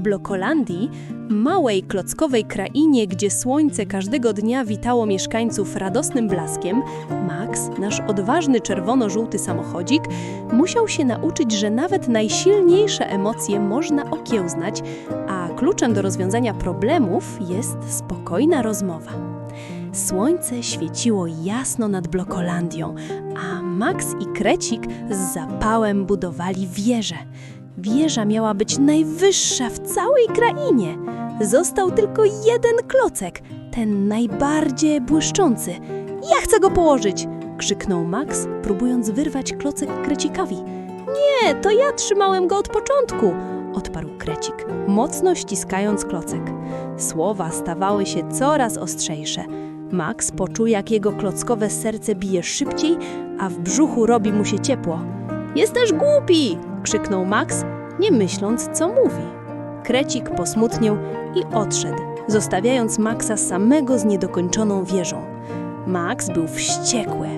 Blokolandii, małej klockowej krainie, gdzie słońce każdego dnia witało mieszkańców radosnym blaskiem, Max, nasz odważny czerwono-żółty samochodzik, musiał się nauczyć, że nawet najsilniejsze emocje można okiełznać, a kluczem do rozwiązania problemów jest spokojna rozmowa. Słońce świeciło jasno nad Blokolandią, a Max i Krecik z zapałem budowali wieżę. Wieża miała być najwyższa w całej krainie. Został tylko jeden klocek, ten najbardziej błyszczący. Ja chcę go położyć! krzyknął Max, próbując wyrwać klocek Krecikowi. Nie, to ja trzymałem go od początku, odparł Krecik, mocno ściskając klocek. Słowa stawały się coraz ostrzejsze. Max poczuł, jak jego klockowe serce bije szybciej, a w brzuchu robi mu się ciepło. Jesteś głupi! Krzyknął Max, nie myśląc, co mówi. Krecik posmutniał i odszedł, zostawiając Maxa samego z niedokończoną wieżą. Max był wściekły.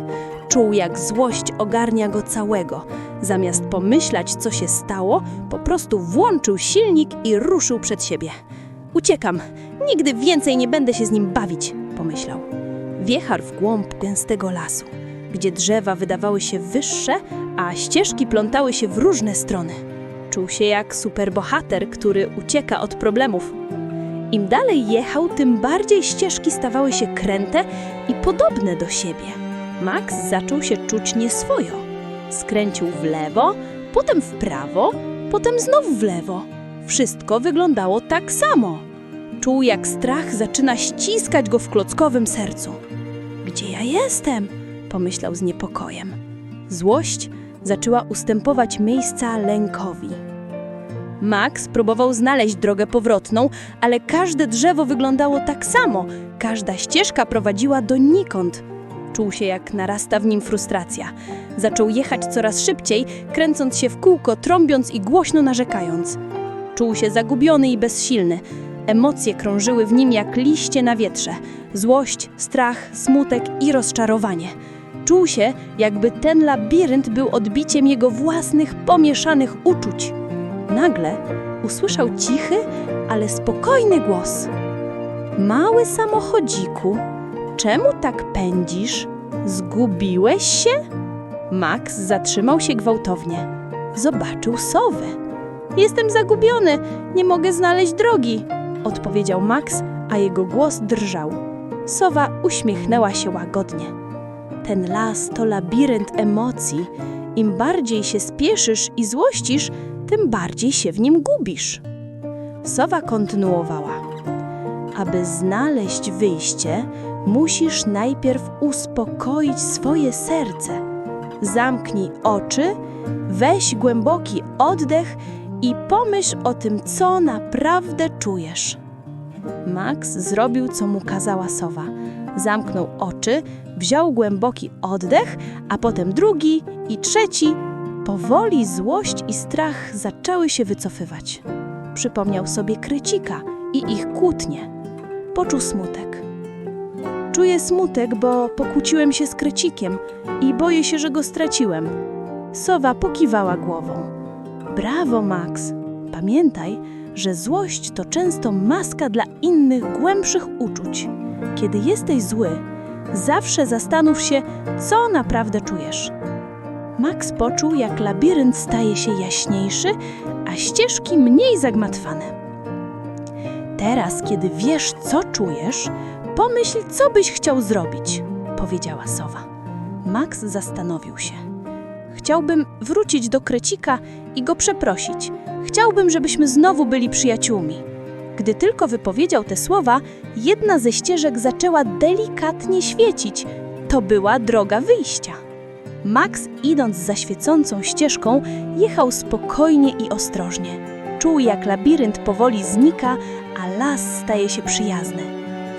Czuł, jak złość ogarnia go całego. Zamiast pomyśleć, co się stało, po prostu włączył silnik i ruszył przed siebie. Uciekam. Nigdy więcej nie będę się z nim bawić, pomyślał. Wjechał w głąb gęstego lasu, gdzie drzewa wydawały się wyższe, a ścieżki plątały się w różne strony. Czuł się jak superbohater, który ucieka od problemów. Im dalej jechał, tym bardziej ścieżki stawały się kręte i podobne do siebie. Max zaczął się czuć nieswojo. Skręcił w lewo, potem w prawo, potem znów w lewo. Wszystko wyglądało tak samo. Czuł, jak strach zaczyna ściskać go w klockowym sercu. Gdzie ja jestem? pomyślał z niepokojem. Złość zaczęła ustępować miejsca lękowi. Max próbował znaleźć drogę powrotną, ale każde drzewo wyglądało tak samo, każda ścieżka prowadziła donikąd. Czuł się, jak narasta w nim frustracja. Zaczął jechać coraz szybciej, kręcąc się w kółko, trąbiąc i głośno narzekając. Czuł się zagubiony i bezsilny. Emocje krążyły w nim jak liście na wietrze. Złość, strach, smutek i rozczarowanie. Czuł się, jakby ten labirynt był odbiciem jego własnych pomieszanych uczuć. Nagle usłyszał cichy, ale spokojny głos. Mały samochodziku, czemu tak pędzisz? Zgubiłeś się? Max zatrzymał się gwałtownie. Zobaczył sowę. Jestem zagubiony, nie mogę znaleźć drogi, odpowiedział Max, a jego głos drżał. Sowa uśmiechnęła się łagodnie. Ten las to labirynt emocji. Im bardziej się spieszysz i złościsz, tym bardziej się w nim gubisz. Sowa kontynuowała. Aby znaleźć wyjście, musisz najpierw uspokoić swoje serce. Zamknij oczy, weź głęboki oddech i pomyśl o tym, co naprawdę czujesz. Max zrobił, co mu kazała sowa. Zamknął oczy, wziął głęboki oddech, a potem drugi i trzeci. Powoli złość i strach zaczęły się wycofywać. Przypomniał sobie krycika i ich kłótnie. Poczuł smutek. Czuję smutek, bo pokłóciłem się z krycikiem i boję się, że go straciłem. Sowa pokiwała głową. Brawo, Max! Pamiętaj, że złość to często maska dla innych głębszych uczuć. Kiedy jesteś zły, zawsze zastanów się, co naprawdę czujesz. Max poczuł, jak labirynt staje się jaśniejszy, a ścieżki mniej zagmatwane. Teraz, kiedy wiesz, co czujesz, pomyśl, co byś chciał zrobić, powiedziała sowa. Max zastanowił się. Chciałbym wrócić do Krecika i go przeprosić. Chciałbym, żebyśmy znowu byli przyjaciółmi. Gdy tylko wypowiedział te słowa, jedna ze ścieżek zaczęła delikatnie świecić. To była droga wyjścia. Max, idąc za świecącą ścieżką, jechał spokojnie i ostrożnie. Czuł, jak labirynt powoli znika, a las staje się przyjazny.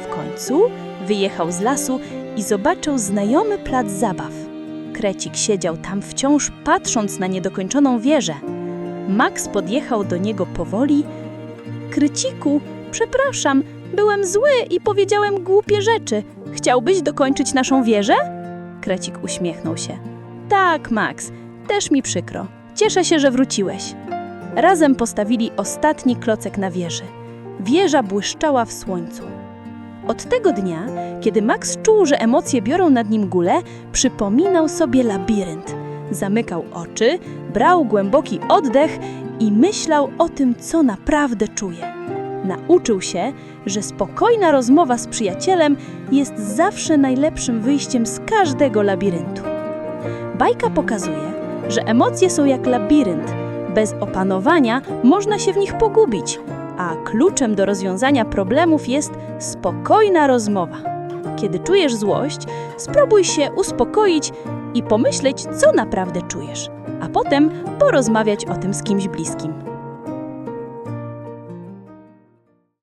W końcu wyjechał z lasu i zobaczył znajomy plac zabaw. Krecik siedział tam wciąż patrząc na niedokończoną wieżę. Max podjechał do niego powoli. Kryciku, przepraszam, byłem zły i powiedziałem głupie rzeczy. Chciałbyś dokończyć naszą wieżę? Krecik uśmiechnął się. Tak, Max, też mi przykro. Cieszę się, że wróciłeś. Razem postawili ostatni klocek na wieży. Wieża błyszczała w słońcu. Od tego dnia, kiedy Max czuł, że emocje biorą nad nim górę, przypominał sobie labirynt. Zamykał oczy, brał głęboki oddech i myślał o tym, co naprawdę czuje. Nauczył się, że spokojna rozmowa z przyjacielem jest zawsze najlepszym wyjściem z każdego labiryntu. Bajka pokazuje, że emocje są jak labirynt. Bez opanowania można się w nich pogubić, a kluczem do rozwiązania problemów jest spokojna rozmowa. Kiedy czujesz złość, spróbuj się uspokoić i pomyśleć, co naprawdę czujesz, a potem porozmawiać o tym z kimś bliskim.